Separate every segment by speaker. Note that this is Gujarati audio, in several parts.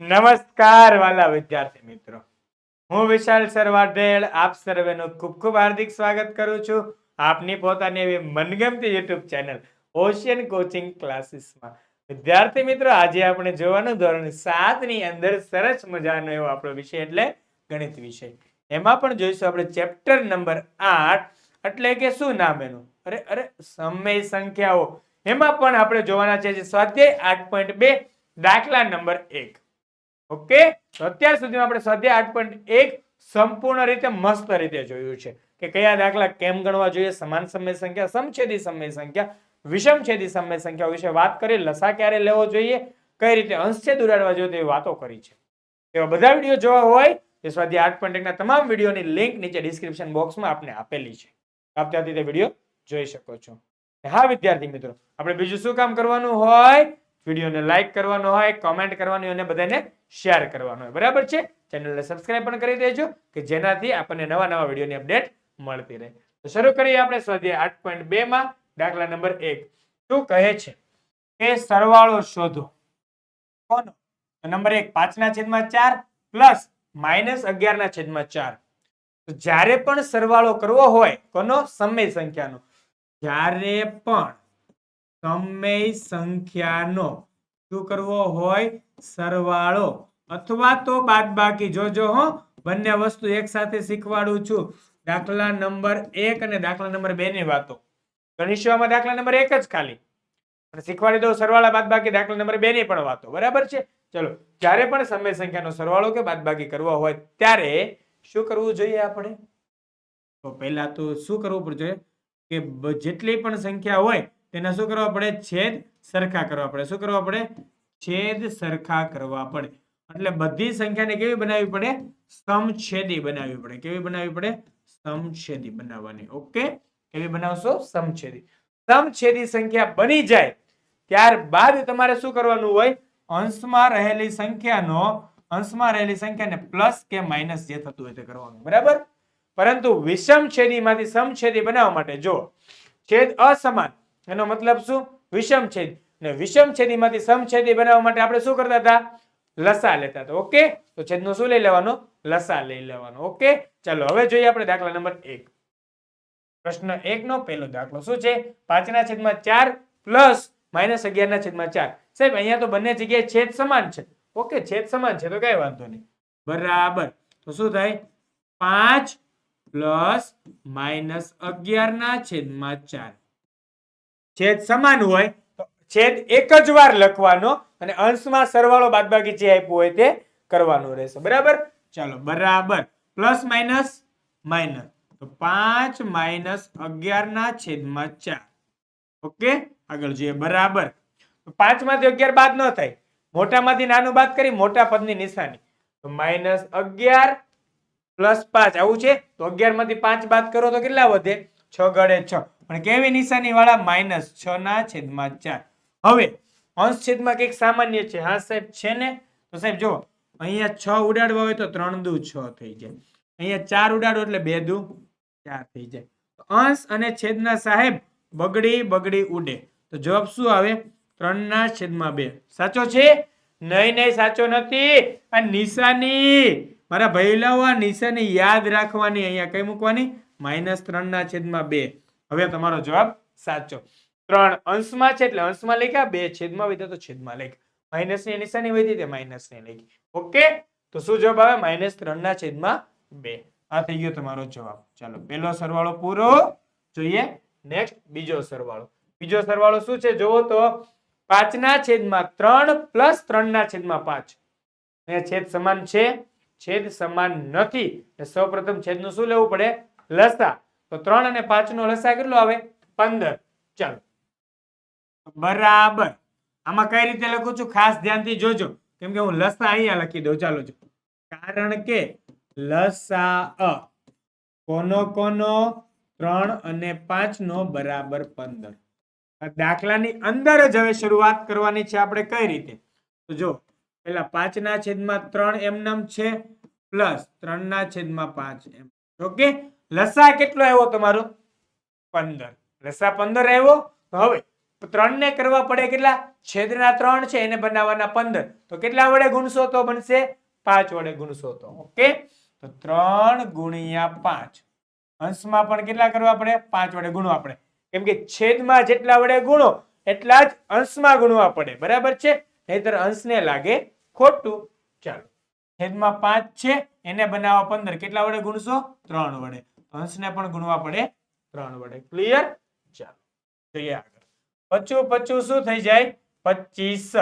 Speaker 1: નમસ્કાર વાલા વિદ્યાર્થી મિત્રો. હું વિશાલ સર વાઢેલ આપ સર્વેનું ખૂબ ખૂબ હાર્દિક સ્વાગત કરું છું આપની પોતાની એવી મનગમતી યુટ્યુબ ચેનલ ઓશિયન કોચિંગ ક્લાસીસમાં. વિદ્યાર્થી મિત્રો, આજે આપણે જોવાનું ધોરણ સાતની અંદર સરસ મજાનો એવો આપણો વિષય એટલે ગણિત વિષય. એમાં પણ જોઈશું આપણે ચેપ્ટર નંબર આઠ, એટલે કે શું નામ એનું? અરે અરે, સમય સંખ્યાઓ. એમાં પણ આપણે જોવાના છે સ્વાધ્યાય આઠ પોઈન્ટ બે, દાખલા નંબર એક. ઓકે? અત્યાર સુધીમાં આપણે સ્વાધ્યાય આઠ પોઈન્ટ એક સંપૂર્ણ રીતે મસ્ત રીતે જોયું છે. કે કયા દાખલા કેમ ગણવા જોઈએ? સમાન સમય સંખ્યા, સમછેદી સમય સંખ્યા, વિષમછેદી સમય સંખ્યા વિશે વાત કરી, લસા ક્યારે લેવો જોઈએ? કઈ રીતે અંશછેદ ઉડાડવા જોઈએ તેવી વાતો કરી છે. એવા બધા વીડિયો જોવા હોય તે સ્વાધ્યાય આઠ પોઈન્ટ એકના તમામ વિડીયોની લિંક નીચે ડિસ્ક્રિપ્શન બોક્સમાં આપને આપેલી છે. આપ ત્યાંથી તે વીડિયો જોઈ શકો છો. હા, વિદ્યાર્થી મિત્રો, આપણે બીજું શું કામ કરવાનું હોય? વિડીયોને લાઈક કરવાનો હોય કમેન્ટ કરવાની અને બધાને શેર કરવાનો હોય. બરાબર છે? ચેનલને સબસ્ક્રાઇબ પણ કરી દેજો કે જેનાથી આપણને નવા નવા વિડીયોની અપડેટ મળતી રહે. તો શરૂ કરીએ આપણે સ્વાધ્યાય આઠ પોઈન્ટ બે માં, દાખલા નંબર એક. શું કહે છે કે સરવાળો શોધો? કોનો? નંબર એક, પાંચના છેદમાં ચાર પ્લસ માઇનસ અગિયારના છેદમાં ચાર. જ્યારે પણ સરવાળો કરવો હોય, કોનો? સમય સંખ્યાનો. જ્યારે પણ સમય સંખ્યાનો શું કરવો હોય? સરવાળો. અથવા તો બાદબાકી. જોજો હો, બંને વસ્તુ એક સાથે શીખવાડું છું. દાખલા નંબર એક અને દાખલા નંબર બે ની વાતો. ગણિતમાં દાખલા નંબર એક જ ખાલી. અને શીખવાડી દઉં સરવાળા, બાદબાકી, દાખલા નંબર બે ની પણ વાતો. બરાબર છે? ચલો, જ્યારે પણ સમય સંખ્યાનો સરવાળો કે બાદબાકી કરવો હોય, ત્યારે શું કરવું જોઈએ આપણે? તો પહેલા તો શું કરવું પડે કે જેટલી પણ સંખ્યા હોય, તેના શું કરવા પડે? છેદ સરખા કરવા પડે. શું કરવા પડે? છેદ સરખા કરવા પડે. એટલે બધી સંખ્યાને કેવી બનાવવી પડે? સમછેદી બનાવવી પડે. કેવી બનાવવી પડે? સમછેદી બનાવવાની. ઓકે? કેવી બનાવશો? સમછેદી. સમછેદી સંખ્યા બની જાય ત્યારબાદ તમારે શું કરવાનું હોય? અંશમાં રહેલી સંખ્યાનો, અંશમાં રહેલી સંખ્યાને પ્લસ કે માઇનસ જે થતું હોય તે કરવાનું. બરાબર? પરંતુ વિષમ છેદીમાંથી સમછેદી બનાવવા માટે જો છેદ અસમાન, એનો મતલબ શું? વિષમ છેદ. ને વિષમ છેદીમાંથી સમછેદી બનાવવા માટે આપણે શું કરતા હતા? લસા લેતા હતા. ઓકે? તો છેદનો શું લઈ લેવાનો? લસા લઈ લેવાનો. ઓકે? ચાલો, હવે જોઈએ આપણે દાખલા નંબર એક. પ્રશ્ન એક નો પહેલો દાખલો શું છે? પાંચના છેદમાં ચાર પ્લસ માઇનસ અગિયારના છેદમાં ચાર. સાહેબ, અહીંયા તો બંને જગ્યાએ છેદ સમાન છે. ઓકે, છેદ સમાન છે, તો કઈ વાંધો નહીં. બરાબર. તો શું થાય? પાંચ પ્લસ માઇનસ અગિયારના છેદમાં ચાર. છેદ સમાન હોય તો છેદ એક જ વાર લખવાનો અને અંશમાં સરવાળો બાદબાકી જે આપ્યું હોય તે કરવાનો રહેશે. બરાબર? ચાલો, બરાબર. Plus minus minus. તો પાંચ માઇનસ અગિયારના છેદમાં ચાર. ઓકે? આગળ જોઈએ. બરાબર. તો પાંચમાંથી અગિયાર બાદ ન થાય. મોટામાંથી નાનું બાદ કરી, મોટા પદની નિશાની. તો માઇનસ અગિયાર પ્લસ પાંચ. આવું છે? તો અગિયારમાંથી પાંચ બાદ કરો તો કેટલા વધે? છ ગણે છ. પણ કેવી નિશાની વાળા માઇનસ છ ના છેદમાં ચાર. હવે, અંશ છેદમાં કંઈક સામાન્ય છે. હા, સાહેબ, છે ને? તો સાહેબ જો અહીંયા છ ઉડાડવા હોય તો ત્રણ દુ છ થઈ જાય. અહીંયા ચાર ઉડાડો એટલે બે દુ ચાર થઈ જાય. અંશ અને છેદના સાહેબ, બગડી બગડી ઉડે. તો જવાબ શું આવે? ત્રણ ના છેદમાં બે. સાચો છે? નહીં નહીં, સાચો નથી. આ નિશાની. મારા ભૈલાઓ, આ નિશાની યાદ રાખવાની, અહીંયા કઈ મૂકવાની? માઇનસ ત્રણ ના છેદમાં બે. હવે તમારો જવાબ સાચો. ત્રણ અંશમાં છે એટલે અંશમાં લખ્યા, બે છેદમાં વધ્યા તો છેદમાં લખ્યા માઇનસની નિશાની વધી તે માઇનસની લખી. ઓકે તો શું જવાબ આવે? માઇનસ ત્રણ ના છેદમાં બે. આ થઈ ગયો તમારો જવાબ. ચાલો, પેલો સરવાળો પૂરો. જોઈએ. નેક્સ્ટ બીજો સરવાળો. બીજો સરવાળો શું છે? જોવો તો પાંચના છેદમાં ત્રણ પ્લસ ત્રણ ના છેદમાં પાંચ. છેદ સમાન છે. છેદ સમાન નથી. એટલે સૌપ્રથમ છેદનું શું લેવું પડે? લસા. તો ત્રણ અને પાંચ નો લસા કેટલો આવે? પંદર. ચાલો. બરાબર. આમાં કઈ રીતે લખું છું? ખાસ ધ્યાનથી જોજો. કેમ કે હું લસા અહીંયા લખી દઉં. ચાલો જો. કારણ કે લસા કોનો કોનો? ત્રણ અને પાંચ નો બરાબર પંદર. દાખલાની અંદર જ હવે શરૂઆત કરવાની છે આપણે કઈ રીતે? તો જો પેલા પાંચના છેદમાં ત્રણ એમનેમ છે, પ્લસ ત્રણના છેદમાં પાંચ એમ. ઓકે? લસા કેટલો આવ્યો તમારો? પંદર. લસા પંદર આવ્યો? હવે ત્રણ ને કરવા પડે કેટલા? છેદના ત્રણ છે, એને બનાવવાના પંદર. તો કેટલા વડે ગુણશો તો બનશે? પાંચ વડે ગુણશો તો. ઓકે? તો ત્રણ ગુણ્યા પાંચ. અંશમાં પણ કેટલા કરવા પડે? પાંચ વડે ગુણવા પડે. કેમ કે છેદમાં જેટલા વડે ગુણો, એટલા જ અંશમાં ગુણવા પડે. બરાબર છે? નહીતર અંશને લાગે ખોટું. ચાલો. છેદમાં પાંચ છે, એને બનાવવા પંદર. કેટલા વડે ગુણશો? ત્રણ વડે. અંશને પણ ગુણવા પડે ત્રણ વડે. ક્લિયર ચાલો. જોઈએ આગળ. પચું પચું શું થઈ જાય? પચીસ.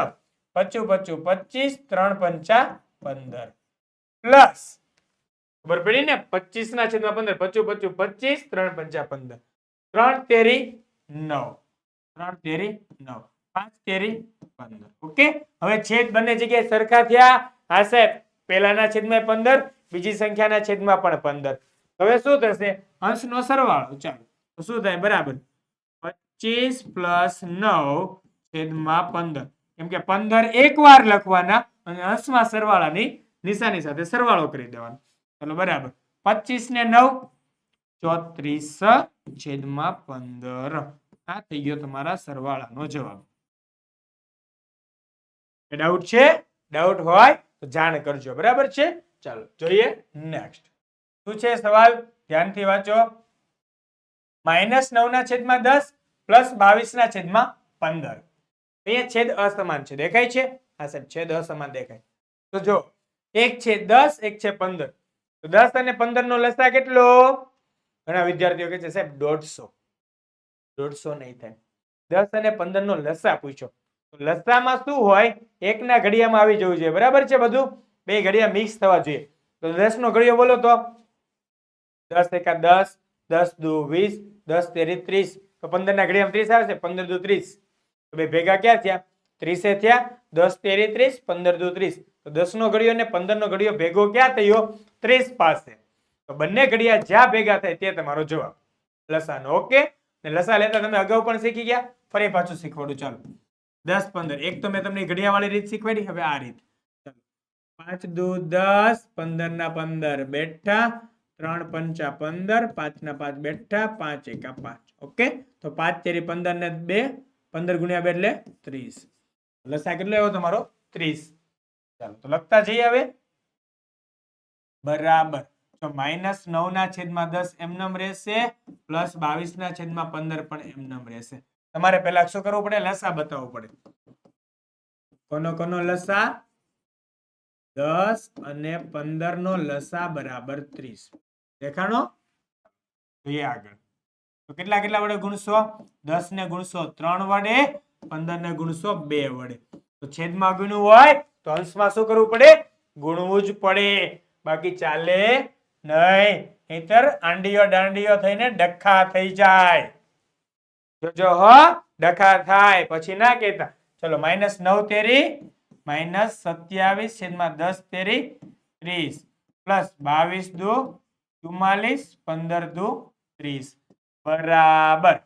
Speaker 1: પચું પચું પચીસ, ત્રણ પંચા પંદર. પ્લસ ખબર પડી ને? પચીસ ના છેદમાં પંદર. પચું પચું પચીસ, ત્રણ પંચા પંદર. ત્રણ તેરી નવ. ત્રણ તેરી નવ. પાંચ તેરી પંદર. ઓકે? હવે છેદ બંને જગ્યાએ સરખા થયા. હા સાહેબ, પહેલાના છેદમાં પંદર, બીજી સંખ્યાના છેદમાં પણ પંદર. હવે શું થશે? અંશનો સરવાળો, ચાલો. શું થાય? બરાબર. પચીસ પ્લસ નવ છેદમાં પંદર. કેમ કે પંદર એક વાર લખવાના અને અંશમાં સરવાળાની નિશાની સાથે સરવાળો કરી દેવાનો. ચાલો, બરાબર. પચીસ ને નવ, ચોત્રીસ છેદમાં પંદર. આ થઈ ગયો તમારા સરવાળાનો જવાબ. ડાઉટ છે? ડાઉટ હોય તો જાણ કરજો. બરાબર છે? ચાલો, જોઈએ નેક્સ્ટ શું છે સવાલ? ધ્યાનથી વાંચો. માઇનસ નવ ના છેદમાં દસ પ્લસ બાવીસ ના છેદમાં પંદર. અહીંયા છેદ અસમાન છે. દેખાય છે? હા સાહેબ, છેદ અસમાન દેખાય. તો જો, એક છે દસ, એક છે પંદર. તો દસ અને પંદર નો લસા કેટલો? ઘણા વિદ્યાર્થીઓ કે છે, સાહેબ, દોઢસો. દોઢસો નહીં થાય. દસ અને પંદર નો લસા પૂછો. તો લસામાં શું હોય? એકના ઘડિયામાં આવી જવું જોઈએ. બરાબર છે બધું? બે ઘડિયા મિક્સ થવા જોઈએ. તો દસ નો ઘડિયો બોલો તો. દસ એકા દસ દસ દુ વીસ, દસ તેરી ત્રીસ. તો પંદર ના ઘડી ત્રીસ આવે છે, પંદર દુ ત્રીસ. તો બે ભેગા ક્યાં થયા? ત્રીસે થયા, દસ તેરી ત્રીસ, પંદર દુ ત્રીસ. તો દસ નો ઘડીયો અને પંદર નો ઘડીયો ભેગો ક્યાં થયો? ત્રીસ પાસે. તો બંને ઘડિયા જ્યાં ભેગા થાય તે તમારો જવાબ. લસાનો ઓકે? ને લસા લેતા તમે અગાઉ પણ શીખી ગયા? ફરી પાછું શીખવાડું. ચાલો. દસ, પંદર. એક તો મેં તમને ઘડિયા વાળી રીત શીખવાડી. હવે આ રીત. પાંચ દુ દસ પંદર ના પંદર. બેઠા. ત્રણ પંચા પંદર, પાંચ ના પાંચ બેઠા, પાંચ એકા પાંચ. ઓકે? તો પાંચ તેરી પંદર ને બે, પંદર ગુણ્યા બે એટલે ત્રીસ. લસા કેટલો આવ્યો તમારો? ત્રીસ. ચાલો, તો લખતા જઈએ હવે. બરાબર. તો માઇનસ નવ ના છેદમાં દસ એમનમ રહેશે, પ્લસ બાવીસ ના છેદમાં પંદર પણ એમનેમ રહેશે. તમારે પેલા શું કરવું પડે? લસા બતાવવું પડે. કોનો કોનો લસા દસ અને પંદર નો લસા બરાબર ત્રીસ. દેખાણો? જોઈએ આગળ. તો કેટલા કેટલા વડે ગુણશો? દસ ને ગુણશો ત્રણ વડે, પંદર ને ગુણશો બે વડે. તો છેદમાં ગુણવું હોય, તો અંશમાં શું કરવું પડે? ગુણવું જ પડે. બાકી ચાલે નહીં. નહીતર આંડીઓ દાંડીઓ થઈને ડખા થઈ જાય. જોજો હ, ડખા થાય. પછી ના કહેતા. ચલો, માઇનસ નવ તેરી, માઇનસ સત્યાવીસ છેદમાં દસ તેરી ત્રીસ. પ્લસ બાવીસ દુ ચુમ્માલીસ, પંદર દુ, ત્રીસ. બરાબર.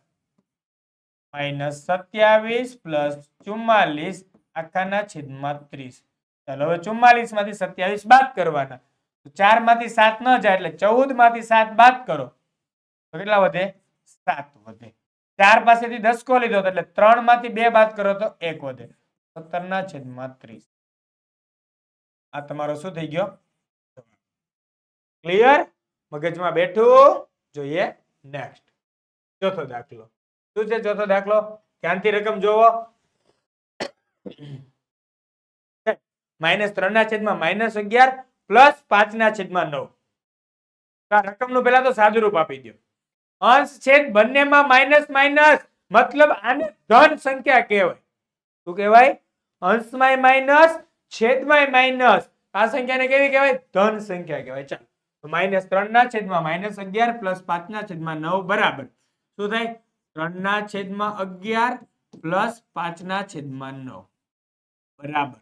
Speaker 1: માઇનસ સત્યાવીસ પ્લસ ચુમ્માલીસ, આખાના છેદમાં ત્રીસ. ચાલો હવે ચુમ્માલીસમાંથી સત્યાવીસ બાદ કરવાના. ચારમાંથી સાત ન જાય એટલે ચૌદમાંથી સાત બાદ કરો. તો કેટલા વધે? સાત વધે. ચાર પાસેથી દસ કો લીધો એટલે ત્રણમાંથી બે બાદ કરો તો એક વધે. સત્તર ના છેદમાં ત્રીસ. આ તમારો શું થઈ ગયો? ક્લિયર મગજમાં બેઠું, જોઈએ નેક્સ્ટ ચોથો દાખલો. શું છે ચોથો દાખલો? ધ્યાનથી રકમ જોવો? માઇનસ ત્રણ ના છેદમાં માઇનસ અગિયાર પ્લસ પાંચ ના છેદમાં નવ. રકમનું પેલા તો સાદું રૂપ આપી દો અંશ છેદ બંનેમાં માઇનસ માઇનસ. મતલબ આને ધન સંખ્યા કહેવાય. શું કહેવાય? અંશમાં માઇનસ છેદમાં માઇનસ. આ સંખ્યાને કેવી કહેવાય? ધન સંખ્યા કહેવાય. ચાલો. માઇનસ ત્રણ ના છેદમાં માઇનસ અગિયાર પ્લસ પાંચ ના છેદમાં નવ બરાબર. શું થાય? ત્રણ ના છેદમાં અગિયાર પ્લસ પાંચ ના છેદમાં નવ. બરાબર.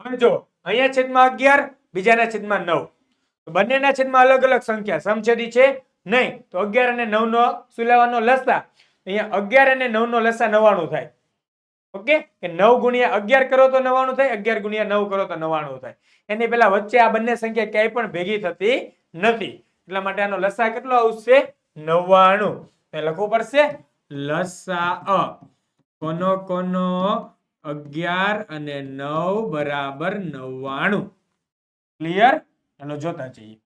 Speaker 1: હવે જો અહીંયા છેદમાં અગિયાર, બીજાના છેદમાં નવ. બંનેના છેદમાં અલગ અલગ સંખ્યા સમછેદી છે? નહીં. તો અગિયાર અને નવ નો સુલાવાનો લેવાનો? લસા. અહીંયા અગિયાર અને નવ નો લસા નવાણું થાય. ઓકે? કે નવ ગુણ્યા અગિયાર કરો તો નવાણું થાય, અગિયાર ગુણ્યા નવ કરો તો નવાણું થાય. એની પેલા વચ્ચે આ બંને સંખ્યા ક્યાંય પણ ભેગી થતી નથી. એટલા માટે આનો લસા કેટલો આવશે? નવ્વાણું. લખવું પડશે લસા અ. કોનો કોનો? અગિયાર અને નવ બરાબર નવ્વાણું. ક્લિયર ચાલો જોતા જઈએ.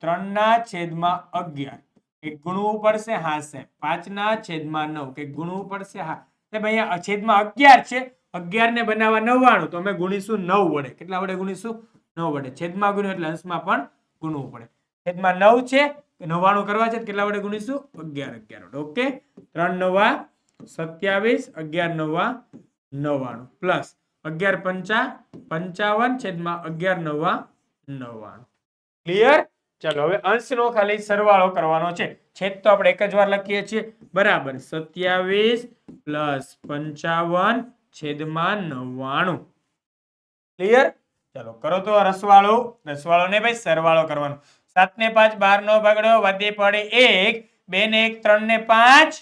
Speaker 1: ત્રણ ના છેદમાં અગિયાર. કે ગુણવું પડશે હા સાહેબ. પાંચ ના છેદમાં નવ. કે ગુણવું પડશે હા. સાહેબ, અહીંયા છેદમાં અગિયાર છે. અગિયાર ને બનાવવા નવ્વાણું. તો અમે ગુણીશું નવ વડે. કેટલા વડે ગુણીશું? નવ વડે. છેદમાં ગુણ્યું એટલે અંશમાં પણ ગુણવું પડે. છેદમાં નવ છે નવ્વાણું કરવા છે કેટલા વડે ગુણીશું? અગિયાર અગિયાર ઓકે? ત્રણ નવા, સત્યાવીસ, અગિયાર નવા, નવ્વાણું. પ્લસ અગિયાર પંચા, પંચાવન છેદમાં અગિયાર નવા, નવ્વાણું. ક્લિયર ચાલો, હવે અંશનો ખાલી સરવાળો કરવાનો છે. છેદ તો આપણે એક જ વાર લખીએ છીએ. બરાબર. સત્યાવીસ પ્લસ પંચાવન છેદમાં નવ્વાણું. ક્લિયર ચાલો, કરો તો રસવાળો રસવાળો. ને ભાઈ સરવાળો કરવાનો. સાત ને પાંચ બાર નો ભાગડો વધી પડે એક બે ને એક ત્રણ ને પાંચ,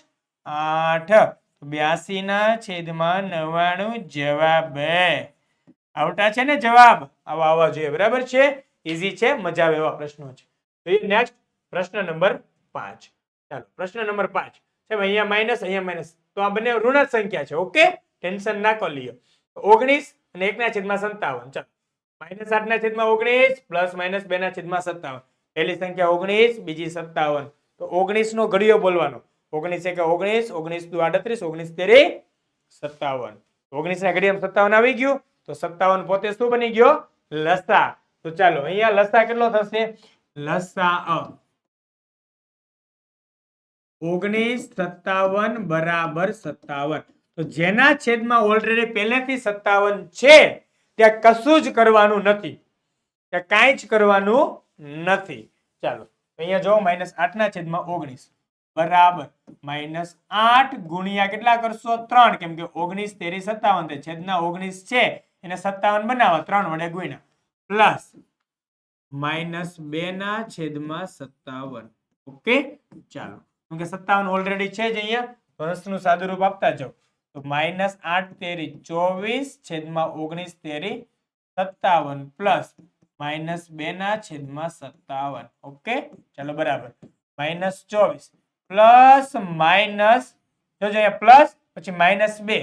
Speaker 1: આઠ. બ્યાસી ના છેદમાં નવ્વાણું જવાબ. આવતા છે ને જવાબ? આવા આવવા જોઈએ. બરાબર છે? ઈઝી છે? મજા આવે એવા પ્રશ્નો છે. તો નેક્સ્ટ પ્રશ્ન નંબર પાંચ. ચાલો, પ્રશ્ન નંબર પાંચ. ભાઈ અહીંયા માઇનસ અહીંયા માઇનસ તો આ બંને ઋણ સંખ્યા છે ઓકે ટેન્શન ના કરી લ્યો. ઓગણીસ અને એક ના છેદમાં સંતાવન ચાલો માઇનસ આઠ ના છેદમાં ઓગણીસ પ્લસ માઇનસ બે ના છેદમાં સત્તાવન. પહેલી સંખ્યા ઓગણીસ, બીજી સત્તાવન. તો ઓગણીસ નો ઘડિયો બોલવાનો. ઓગણીસ એક ઓગણીસ ઓગણીસ દુ આડત્રીસ, ઓગણીસ તેરી સત્તાવન. ઓગણીસ ના ઘડિયામાં સત્તાવન આવી ગયું. તો સત્તાવન પોતે શું બની ગયો? લસા. તો ચાલો, અહીંયા લસા કેટલો થશે? લસા અ. ઓગણીસ સત્તાવન બરાબર સત્તાવન. તો જેના છેદમાં ઓલરેડી પહેલેથી સત્તાવન છે, ત્યાં કશું જ કરવાનું નથી. ત્યાં કાંઈ જ કરવાનું નથી. ચાલો, અહીંયા જો માઇનસ આઠ ના છેદમાં ઓગણીસ. બરાબર. માઇનસ આઠ ગુણ્યા કેટલા કરશો? ત્રણ. કેમ કે ઓગણીસ તેરી સત્તાવન છેદના ઓગણીસ છે. એને સત્તાવન બનાવવા ત્રણ વડે ગુણ્યા. પ્લસ માઇનસ બે ના છેદમાં સત્તાવન. ઓકે ચાલો. કેમ કે સત્તાવન ઓલરેડી છે જ અહીંયા. વર્ષનું અંશનું સાદુરૂપ આપતા જાઓ. તો માઇનસ આઠ તેરી ચોવીસ છેદમાં ઓગણીસ તેરી સત્તાવન. પ્લસ માઇનસ બે ના છેદમાં સત્તાવન ઓકે ચાલો બરાબર માઇનસ ચોવીસ પ્લસ માઇનસ જોજો અહીંયા પ્લસ પછી માઇનસ બે,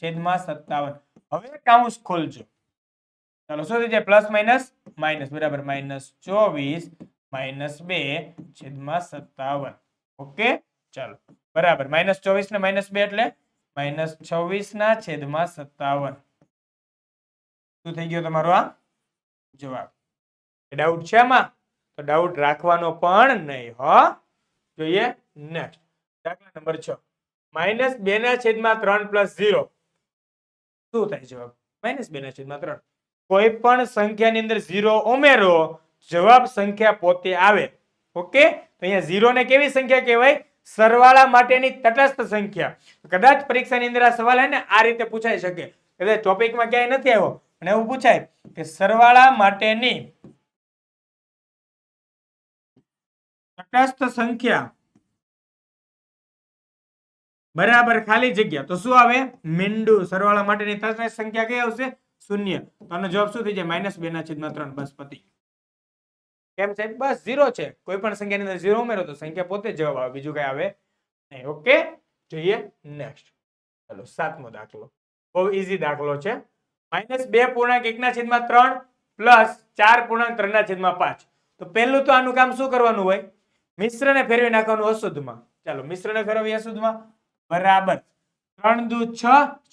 Speaker 1: છેદમાં સત્તાવન. હવે કાઉન્સ ખોલજો. ચાલો, શું થઈ જાય? પ્લસ માઇનસ માઇનસ, બરાબર. માઇનસ ચોવીસ, માઇનસ બે, છેદમાં સત્તાવન. ઓકે? ચાલો, બરાબર. માઇનસ ચોવીસ ને માઇનસ બે એટલે માઇનસ છવ્વીસ ના છેદમાં સત્તાવન. શું થઈ ગયો તમારો આ જવાબ? ડાઉટ છે આમાં તો ડાઉટ રાખવાનો પણ નહીં, હો. જોઈએ નેક્સ્ટ દાખલા નંબર છ. માઇનસ બે ના છેદમાં ત્રણ પ્લસ ઝીરો. શું થાય જવાબ? માઇનસ બે ના છેદમાં ત્રણ. કોઈ પણ સંખ્યાની અંદર ઝીરો ઉમેરો, જવાબ સંખ્યા પોતે આવે. ઓકે તો અહીંયા ઝીરો ને કેવી સંખ્યા કહેવાય? સરવાળા માટેની તટસ્થ સંખ્યા. કદાચ પરીક્ષાની અંદર આ સવાલ હે ને, આ રીતે પૂછાઈ શકે. કદાચ ટોપિકમાં ક્યાંય નથી આવ્યો અને એવું પૂછાય કે સરવાળા માટેની તટસ્થ સંખ્યા બરાબર ખાલી જગ્યા. તો શું આવે? મીંડું. સરવાળા માટેની તટસ્થ સંખ્યા કઈ આવશે? શૂન્ય. તો આનો જવાબ શું થઈ જાય? માઇનસ બે ના છેદમાં ત્રણ. બસ, પતિ. કેમ છે બસ, ઝીરો છે. કોઈ પણ સંખ્યાની અંદર ઝીરો ઉમેરો તો સંખ્યા પોતે જવાબ આવે. બીજું કઈ આવે નહીં. ઓકે? જોઈએ નેક્સ્ટ ચલો, સાતમો દાખલો. બહુ ઈઝી દાખલો છે. માઇનસ બે પૂર્ણાંક એકના છેદમાં ત્રણ પ્લસ ચાર પૂર્ણાંક ત્રણના છેદમાં પાંચ. તો પહેલું તો આનું કામ શું કરવાનું હોય? મિશ્રને ફેરવી નાખવાનું અશુદ્ધમાં. ચાલો, મિશ્રને ફેરવી અશુદ્ધમાં. બરાબર. ત્રણ દુ છ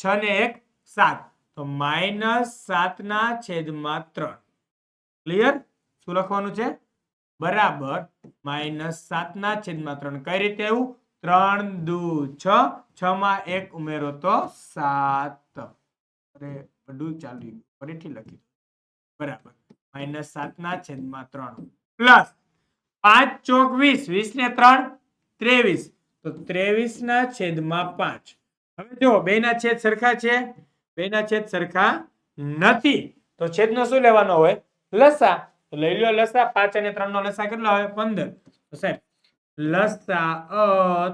Speaker 1: છ ને એક, સાત. તો માઇનસ સાતના છેદમાં ત્રણ. ક્લિયર શું લખવાનું છે? બરાબર. માઇનસ સાતના છેદમાં ત્રણ. કઈ રીતે એવું ત્રણ દુ છ છ માં એક ઉમેરો તો સાત. અરે, બધું ગયું. ફરીથી લખી. બરાબર. માઇનસ સાતના છેદમાં ત્રણ. પ્લસ પાંચ, ચોક, વીસ વીસ ને ત્રણ, ત્રેવીસ. તો ત્રેવીસ ના છેદમાં પાંચ. હવે જો, બે ના છેદ સરખા છે? બે ના છેદ સરખા નથી. તો છેદનો શું લેવાનો હોય? લસા. તો લઈ લો લસા. પાંચ અને ત્રણ નો લસા કેટલો આવે પંદર. તો સાહેબ, લસા અ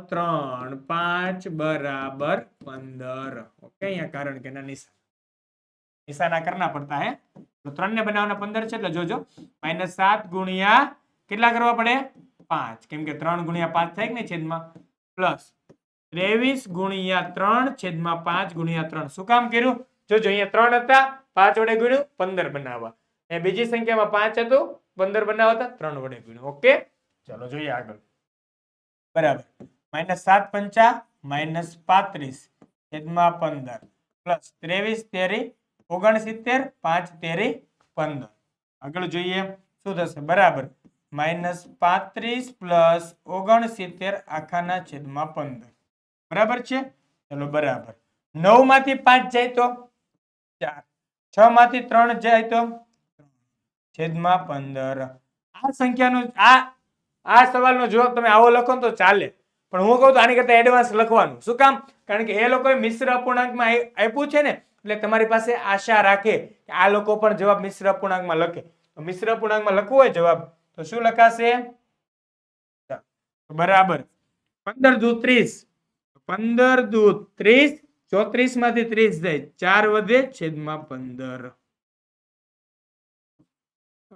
Speaker 1: ત્રણ પાંચ બરાબર પંદર. ઓકે, અહીંયા કારણ કે ના નિશાન. નિશાના કરના પડતા, હે? તો ત્રણ ને બનાવવાના પંદર છે એટલે જોજો. માઇનસ સાત ગુણ્યા કેટલા કરવા પડે? પાંચ. કેમ કે ત્રણ ગુણ્યા પાંચ થાય ને છેદમાં? પ્લસ ત્રેવીસ ગુણ્યા ત્રણ છેદમાં પાંચ ગુણ્યા ત્રણ. શું કામ કર્યું? જોજો અહીંયા ત્રણ હતા, પાંચ વડે ગુણ્યું, પંદર બનાવવા. એ બીજી સંખ્યામાં પાંચ હતું, પંદર બનાવતા, ત્રણ વડે ગુણ્યું. ઓકે? ચલો જોઈએ આગળ. બરાબર. માઇનસ સાત પંચા, માઇનસ પાંત્રીસ છેદમાં પંદર. પ્લસ ત્રેવીસ તેરી, ઓગણસિત્તેર, પાંચ તેરી, પંદર. આગળ જોઈએ. શું થશે? બરાબર. માઇનસ પાંત્રીસ પ્લસ ઓગણસિત્તેર આખાના છેદમાં પંદર. બરાબર છે? ચલો બરાબર. નવમાંથી પાંચ જાય તો? ચાર. છ માંથી ત્રણ જાય તો? છેદમાં પંદર. આ સંખ્યાનો, આ આ સવાલનો જવાબ તમે આવો લખો તો ચાલે. પણ હું કહું તો આની કરતા એડવાન્સ લખવાનું. શું કામ? કારણ કે એ લોકોએ મિશ્ર અપૂર્ણાંકમાં આપ્યું છે ને, એટલે તમારી પાસે આશા રાખે કે આ લોકો પણ જવાબ મિશ્ર અપૂર્ણાંકમાં લખે. તો મિશ્ર અપૂર્ણાંકમાં લખવું હોય જવાબ? તો શું લખાશે? બરાબર. પંદર દૂ ત્રીસ. પંદર દૂ ત્રીસ ચોત્રીસમાંથી ત્રીસ જાય. ચાર વધે છેદમાં પંદર.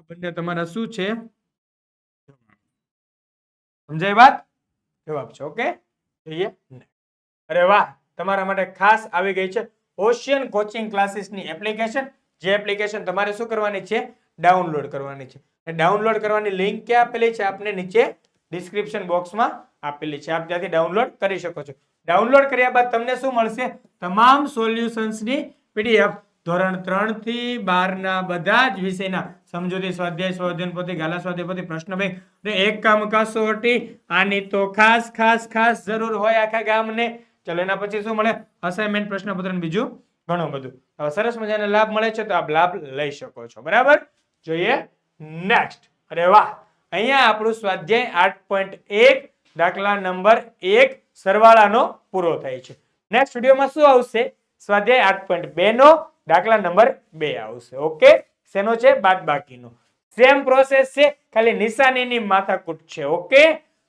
Speaker 1: બંને તમારા શું છે? સમજાય વાત? જવાબ છે, ઓકે? જોઈએ. અરે વાહ, તમારા માટે ખાસ આવી ગઈ છે. ઓશિયન કોચિંગ ક્લાસીસની એપ્લિકેશન જે એપ્લિકેશન તમારે શું કરવાની છે? ડાઉનલોડ કરવાની છે. ડાઉનલોડ કરવાની લિંક ક્યાં આપેલી છે? આપને નીચે ડિસ્ક્રિપ્શન બોક્સમાં આપેલી છે. આપ ત્યાંથી ડાઉનલોડ કરી શકો છો. ડાઉનલોડ કર્યા બાદ તમને શું મળશે? તમામ સોલ્યુશન્સની પીડીએફ ધોરણ ત્રણથી બારના બધા જ વિષયના સમજૂતી, સ્વાધ્યાય સ્વાધ્યાયન પોથી, ગાલા સ્વાધ્યાય પોથી પ્રશ્ન બેંક એક કામ કસોટી આની તો ખાસ ખાસ ખાસ જરૂર હોય આખા ગામને. ચલો, એના પછી શું મળે? અસાઇનમેન્ટ પ્રશ્નપત્ર બીજું ઘણું બધું. સરસ મજાના લાભ મળે છે, તો આપ લાભ લઈ શકો છો. બરાબર? જોઈએ નેક્સ્ટ અરે વાહ. અહીંયા આપણું સ્વાધ્યાય આઠ પોઈન્ટ એક, દાખલા નંબર એક સરવાળાનો પૂરો થાય છે. નેક્સ્ટ વિડીયોમાં શું આવશે? સ્વાધ્યાય આઠ પોઈન્ટ બે નો, દાખલા નંબર બે આવશે. ઓકે શેનો છે? બાદ બાકીનો સેમ પ્રોસેસ છે, ખાલી નિશાનીની માથાકૂટ છે. ઓકે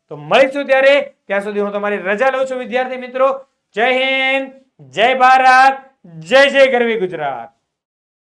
Speaker 1: તો મળીશું ત્યારે. ત્યાં સુધી હું તમારી રજા લઉં છું, વિદ્યાર્થી મિત્રો. જય હિન્દ, જય ભારત, જય જય ગરવી ગુજરાત.